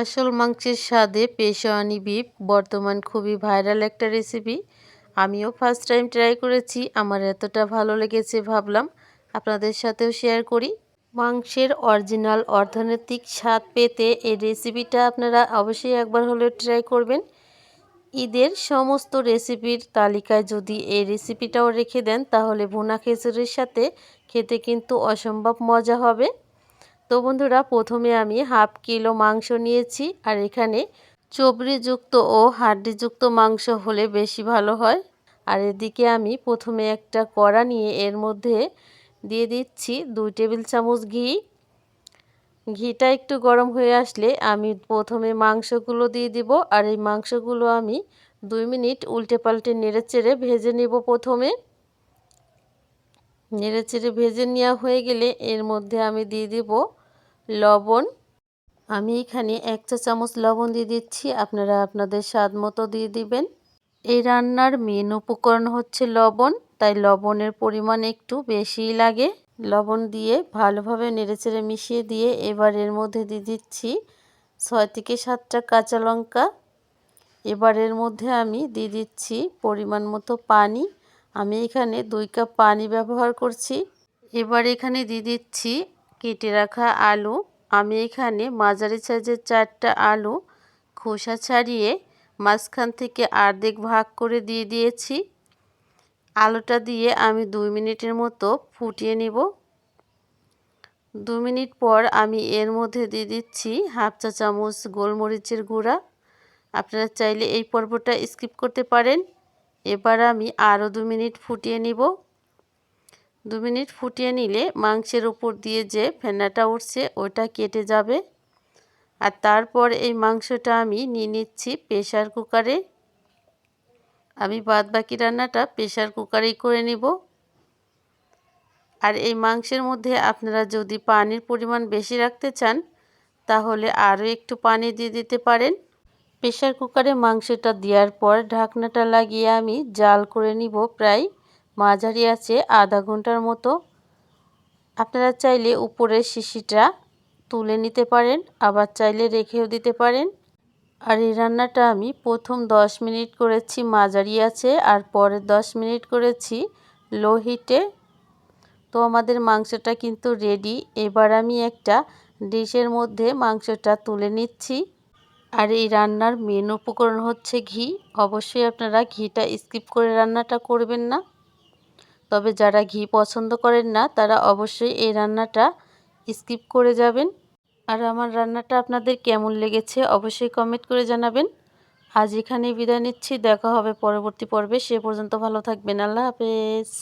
আসল মাংসের স্বাদে পেশোয়ানি বিফ বর্তমান খুবই ভাইরাল একটা রেসিপি আমিও ফার্স্ট টাইম ট্রাই করেছি, আমার এতটা ভালো লেগেছে ভাবলাম আপনাদের সাথেও শেয়ার করি। মাংসের অরিজিনাল অর্থনৈতিক স্বাদ পেতে এই রেসিপিটা আপনারা অবশ্যই একবার হলেও ট্রাই করবেন। ঈদের সমস্ত রেসিপির তালিকায় যদি এই রেসিপিটাও রেখে দেন, তাহলে ভুনা খিচুড়ির সাথে খেতে কিন্তু অসম্ভব মজা হবে। তো বন্ধুরা, প্রথমে আমি হাফ কিলো মাংস নিয়েছি, আর এখানে চবড়িযুক্ত ও হাড্ডিযুক্ত মাংস হলে বেশি ভালো হয়। আর এদিকে আমি প্রথমে একটা কড়া নিয়ে এর মধ্যে দিয়ে দিচ্ছি দুই টেবিল চামচ ঘি। ঘিটা একটু গরম হয়ে আসলে আমি প্রথমে মাংসগুলো দিয়ে দিব, আর এই মাংসগুলো আমি দুই মিনিট উল্টে পাল্টে নেড়ে চেড়ে ভেজে নেব প্রথমে। নেড়ে চেড়ে ভেজে নেওয়া হয়ে গেলে এর মধ্যে আমি দিয়ে দিব লবণ। আমি এখানে এক চা চামচ লবণ দিয়ে দিচ্ছি। আপনারা আপনাদের স্বাদ মতো দিয়ে দিবেন। এই রান্নার মেন উপকরণ হচ্ছে লবণ, তাই লবণের পরিমাণ একটু বেশিই লাগে। লবণ দিয়ে ভালোভাবে নেড়েচেড়ে মিশিয়ে দিয়ে এবার এর মধ্যে দিয়ে দিচ্ছি ছয় থেকে সাতটা কাঁচা লঙ্কা। এবার এর মধ্যে আমি দিয়ে দিচ্ছি পরিমাণ মতো পানি। আমি এখানে দুই কাপ পানি ব্যবহার করছি। এবার এখানে দিয়ে দিচ্ছি কেটে রাখা আলু। আমি এখানে মাঝারি সাইজের চারটা আলু খোসা ছাড়িয়ে মাঝখান থেকে আর্ধেক ভাগ করে দিয়ে দিয়েছি। আলুটা দিয়ে আমি দুই মিনিটের মতো ফুটিয়ে নেব। দু মিনিট পর আমি এর মধ্যে দিয়ে দিচ্ছি হাফ চা চামচ গোলমরিচের গুঁড়া। আপনারা চাইলে এই পর্বটা স্কিপ করতে পারেন। এবার আমি আরও দু মিনিট ফুটিয়ে নিব। দু মিনিট ফুটিয়ে নিলে মাংসের উপর দিয়ে যে ফেনাটা উঠছে, ওটা কেটে যাবে। আর তারপর এই মাংসটা আমি নিয়ে নিচ্ছি প্রেশার কুকারে। আমি বাদ বাকি রান্নাটা প্রেশার কুকারেই করে নিব। আর এই মাংসের মধ্যে আপনারা যদি পানির পরিমাণ বেশি রাখতে চান, তাহলে আরও একটু পানি দিয়ে দিতে পারেন। প্রেশার কুকারে মাংসটা দেওয়ার পর ঢাকনাটা লাগিয়ে আমি জাল করে নিব প্রায়। মাঝারি আছে, আধা ঘণ্টার মতো। আপনারা চাইলে উপরের শিশিটা তুলে নিতে পারেন, আবার চাইলে রেখেও দিতে পারেন। আর এই রান্নাটা আমি প্রথম 10 মিনিট করেছি, মাঝারি আছে, আর পরে 10 মিনিট করেছি লো হিটে। তো আমাদের মাংসটা কিন্তু রেডি এবার আমি একটা ডিশের মধ্যে মাংসটা তুলে নিচ্ছি। আর এই রান্নার মেন উপকরণ হচ্ছে ঘি। অবশ্যই আপনারা ঘিটা স্কিপ করে রান্নাটা করবেন না। তবে যারা ঘি পছন্দ করেন না, তারা অবশ্যই এই রান্নাটা স্কিপ করে যাবেন। আর আমার রান্নাটা আপনাদের কেমন লেগেছে অবশ্যই কমেন্ট করে জানাবেন। আজ এখানেই বিদায় নিচ্ছি, দেখা হবে পরবর্তী পর্বে। সে পর্যন্ত ভালো থাকবেন। আল্লাহ হাফেজ।